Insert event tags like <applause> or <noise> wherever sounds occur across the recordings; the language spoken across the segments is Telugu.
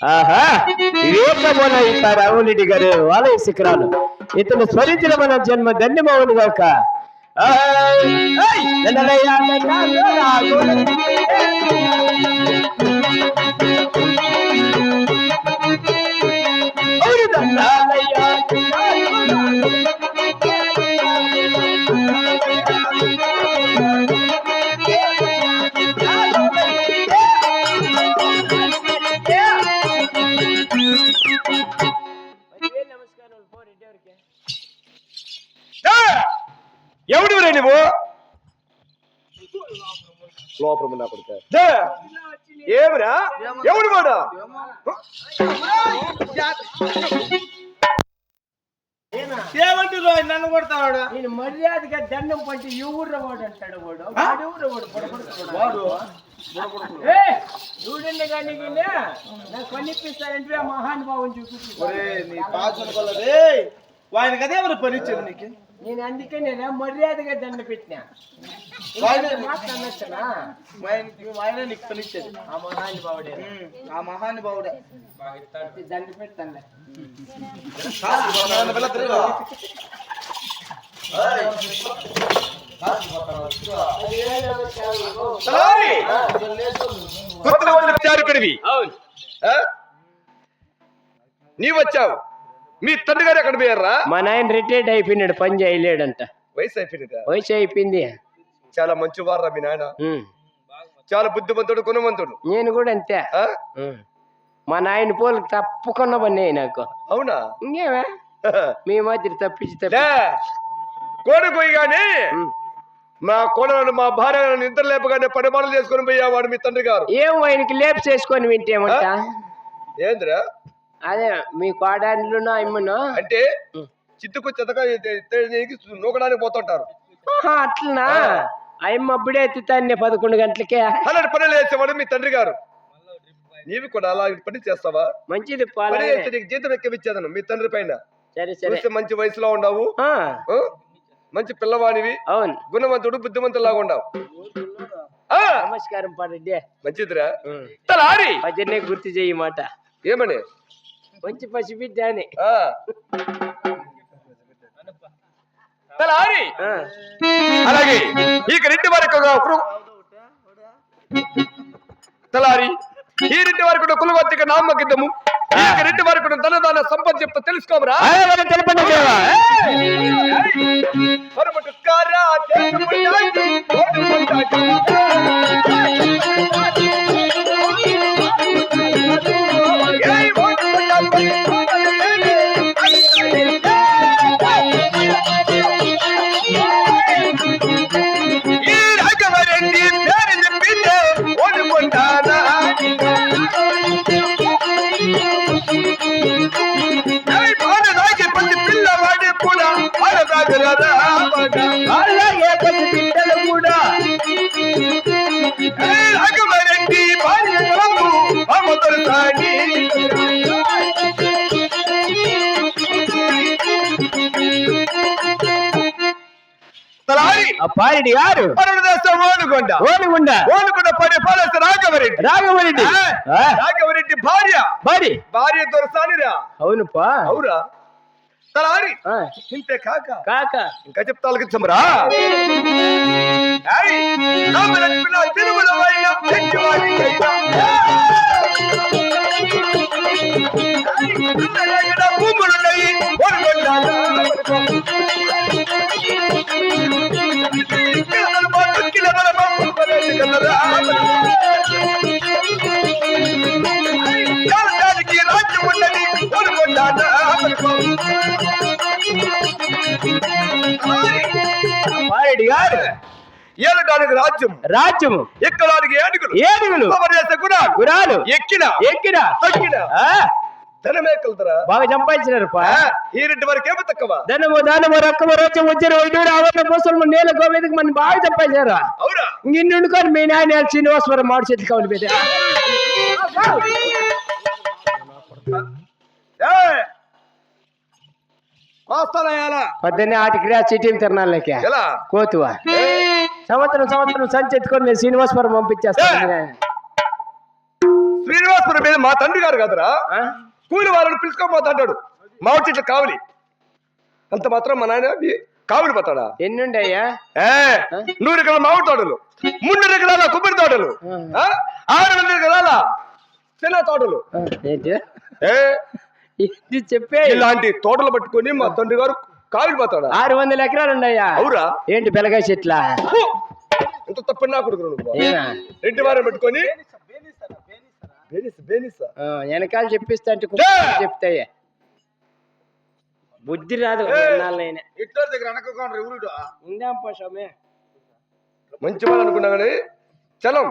ఆహా వివేకమున ఇస్తారు రావులరెడ్డి గారు వాళ్ళ శిఖరాలు ఇతను స్మరించిన మన జన్మ ధన్యమవును గాక ఆయ్, లోపల నా కొడుకు ఏమిరా? ఎవడు వాడు? ఏమంటున్నా నన్ను కొడతావాడు? నేను మర్యాదగా దండం పంచి ఎవరు వాడు అంటాడు వాడు. వాడు ఎవరు వాడు. వాడు? చూడండి కానీ నాకు పనిపిస్తారంటే ఆ మహానుభావం చూపించు. ఒరే నీ పాచన కొల్లదే వాయన కదే మరి పని ఇచ్చేది నీకు? నేను అందుకే నేను మర్యాదగా దండ పెట్టినా. వాయన- మాట్లాడొచ్చనా వాయనకి వాయన నీకు పని ఇచ్చేది. ఆ మహానుభావుడే ఆ మహానుభావుడే. దండ ఆ? నీ వచ్చావు. మీ తండ్రి గారు ఎక్కడ పోయారా? మా నాయన రిటైర్డ్ అయిపోయినాడు పని చేయలేడంట. వయసు అయిపోయింది వయసు అయిపోయింది. చాలా మంచి వారా మీ నాయన. చాలా బుద్ధిమంతుడు గుణవంతుడు. నేను కూడా అంతే. మా నాయన పోలు తప్పకుండా పని నాకు. అవునా? ఇంకేమే? <laughs> మీ మాదిరి తప్పించి కోడి పోయిగానే ఉమ్. మా కోడలను మా భార్య నిద్ర లేపగానే పని పనులు చేసుకుని పోయేవాడు మీ తండ్రి గారు ఏం ఆయనకి లేపు చేసుకొని వింటేమంట? ఏంద్రా? అదే మీ అమ్మను? అంటే చిత్తుకు చెతక నూకడానికి పోతుంటారు. అట్లనా? అయ్యమ్మ అప్పుడే ఎత్తుతాన్ని పదకొండు గంటలకే. అలాంటి పనులు చేసేవాడు మీ తండ్రి గారు. నీవి కూడా అలా పని చేస్తావా? మంచిది నీకు జీతం ఎక్కవిచ్చేదను మీ తండ్రి పైన. సరే సరే. మంచి వయసులో ఉండవు? మంచి పిల్లవాడివి. అవును. గుణవంతుడు బుద్ధిమంతులాగా ఉండవు నమస్కారం పాడండి మంచిదిరా. తలారి. గుర్తు చేయి మాట. ఏమని? మంచి పసిబిడ్డ అని. ఆ. తలారి ఆ, అలాగే ఈ రెండు వరకు తలారి ఈ రెండు వరకు కులవర్తిక నామకిద్దము ఈ రెండు వరకు ధనదాన సంపద చెప్తా తెలుసుకోమరా తెలపండి కారా అలాగే పసిబిడ్డలు కూడా? ఏయ్ రాఘవరెడ్డి భార్య పారెడ్డి గారు. పరుడు దేశం ఓనుకొండ. ఓనుగుండ ఓనుకొండ పని పాలస రాఘవరెడ్డి. రాఘవరెడ్డి. రాఘవరెడ్డి భార్య. మరి భార్య దొరసానిరా. అవునుపా. అవురా. తలారి ఇంతే కాక కాక ఇంకా చెప్తా ఆలకించమరా భూములున్నాయి, ఓరుగొండాలా. కిలదల పాటు పారెడ్డి గారు ఏలడానికి రాజ్యం ఎక్కడానికి ఏనుగులు. గుణాలు ఎక్కిన. ఎక్కిన. తక్కిన బాగా సంపాదించినారు వరకు ఏమి తక్కువ. ధనము దానము రక్కము రోచం వచ్చిన వైద్యుడు అవన్న ముసలు నేల గోవేదికి మన బాగా సంపాదించారు వండుకొని మీ నాయన శ్రీనివాసవరం మాడి చేతి కావాలి పొద్దున్నే ఆటికి సిటీని తిరణాలకి ఎలా? కోతువా. సంవత్సరం సంవత్సరం సంచి ఎత్తుకొని నేను శ్రీనివాసపురం పంపించేస్తాను. శ్రీనివాసపురం మీద మా తండ్రి గారు కదరా. ఆ? కూలి వాళ్ళని పిలుచుకోపోతాడు మామిడి చెట్లు కావలి. అంత మాత్రం మా నాయన కావలి పోతాడా? ఎన్ని ఉండయ్యా నూరు ఎకరాల మామిడి తోటలు. మున్నూరు ఎకరాల కొబ్బరి తోటలు. ఆ? ఆరు వందల ఎకరాల చిన్న తోటలు. ఏ? ఇది చెప్పే. ఇలాంటి తోటలు పట్టుకొని మా తండ్రి గారు కావలి పోతాడా ఆరు వందల ఎకరాలు ఉన్నాయా? అవురా. ఏంటి బెలగాయ చెట్లా! ఎంత తప్పని నా కొడుకు రెడ్డి వారం పెట్టుకొని బేనిస్ బేనిసా. ఆ, వెనకాల చెప్పిస్తా అంటే! చెప్తాయి. బుద్ధి రాదు ఉందాం పోషమే మంచి వాళ్ళు అనుకున్నా కానీ చలం.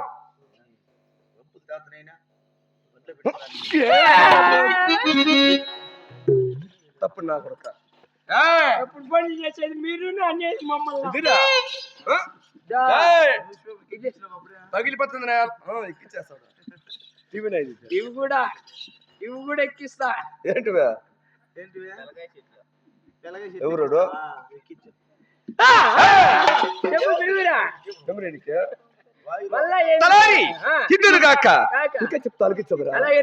తప్పు నా కొడుక. అప్పుడు పని చేసేది మీరు అనేది మమ్మల్ని. పగిలిపోతుంది ఎక్కిచ్చేస్తాడు టీవీ. ఇవి కూడా ఇవి కూడా ఎక్కిస్తా. ఏంటివే ఎవరు ఆ! ఆ, కిందుడు కాక. ఇంకా చెప్తా ముప్పై అరవై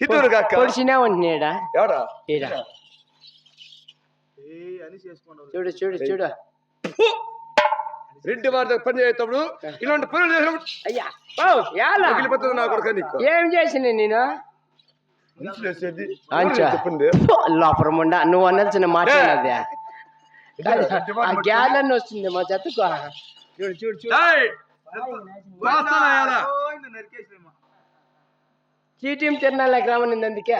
హితురు కాక పొడిచినా ఉంటున్నాడా ఎవడా ఈడ. చూడు చూడు చూడు. ఫు! రెడ్డి వారి పని చేసేటప్పుడు ఇలాంటి పనులు చేసినప్పుడు అయ్యా. ఓ యాలా? మిగిలిపోతుంది నా కొడుక నీకు. ఏం చేసిన నేను. చెప్పింది? లోపల ఉండ నువ్వు అనాల్సిన మాట అదే ఆ గ్యాల్ అని వస్తుంది మా జతకు చూడు చూడు చూడు? చీటీం తిరణాల గ్రామం ఉంది అందుకే.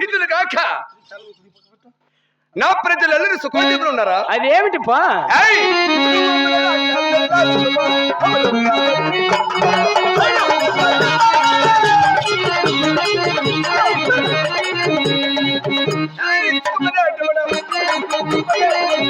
హితులు కాక. నా ప్రజలు ఎల్లరి సుఖోద్యములు ఉన్నారా? అదేమిటి పా ఏయ్! ఏం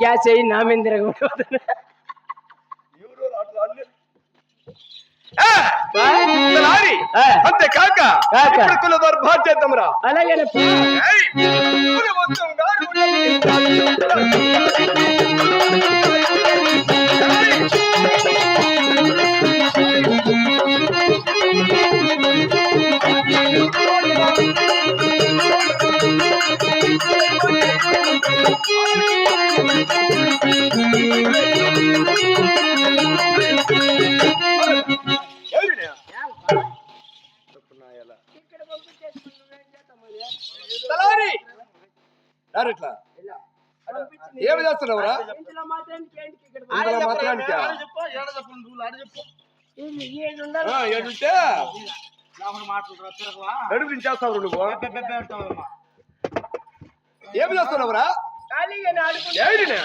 గ్యాస్ అయ్యి నా మీద తిరగబడిపోతున్నా. తలారి ఆ, అంతే కాక కాక. ఇప్పుడు కుల దర్బార్ చేద్దాంరా అలాగేనే ఉండాలి. ఆ, ఏడుంటే లోపల మాట్లాడుతున్నా తిరగవా? నడిపించేస్తావు నువ్వు? ఏమి చేస్తున్నావురా. ఏడినే?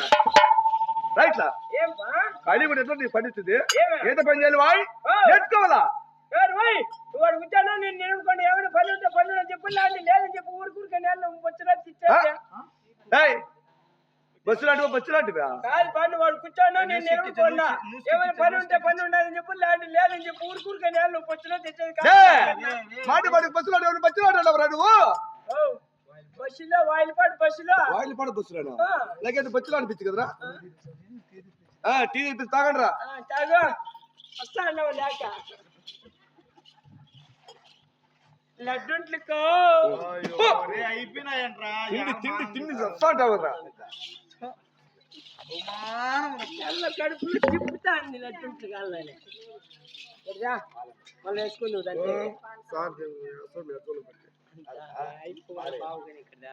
రైట్లా? ఖాళీ కూడా ఎట్లా ఏమే? ఏదో పని చేయాలి వాయ్? ఆ. నేర్చుకోవాలా? పోయి? నువ్వు వాడు కూర్చోను, నేను నిలుపుకొని ఎవడు పని ఉంటే పని ఉందని చెప్పు, లేదంటే లేదని చెప్పు, ఊరుకూరికే నేను. ఏయ్ బస్సు లాంటివా బస్సు లాంటివా కాదు పని వాడు కూర్చోను, నేను నిలుపుకున్నా. ఏమైనా పని ఉంటే పని ఉండాలని చెప్పు, లేదంటే లేదని చెప్పు, ఊరుకూరికే నేను నువ్వు కాదు. ఏ, మాటి మాటి బస్సు లాంటి ఎవరు బస్సు లాంటి నువ్వు బస్సులో వాయిలపాడు బస్సులో వాయిల్ పడ బస్సు లాను ఆ. లేకపోతే బస్సు అనిపించు కదరా ఆ, టీ తాగండి రా తాగు వస్తా అన్నావు లేక లడ్డుంట్లుకో. అయిపోయినాయంట్రా. తిండి తిండి అవమానం తెల్ల కడుపులో తిప్పుతా అంది నట్టుంటు కాళ్ళని మళ్ళీ వేసుకుని దాన్ని అయిపోయి బాగుగానే ఇక్కడ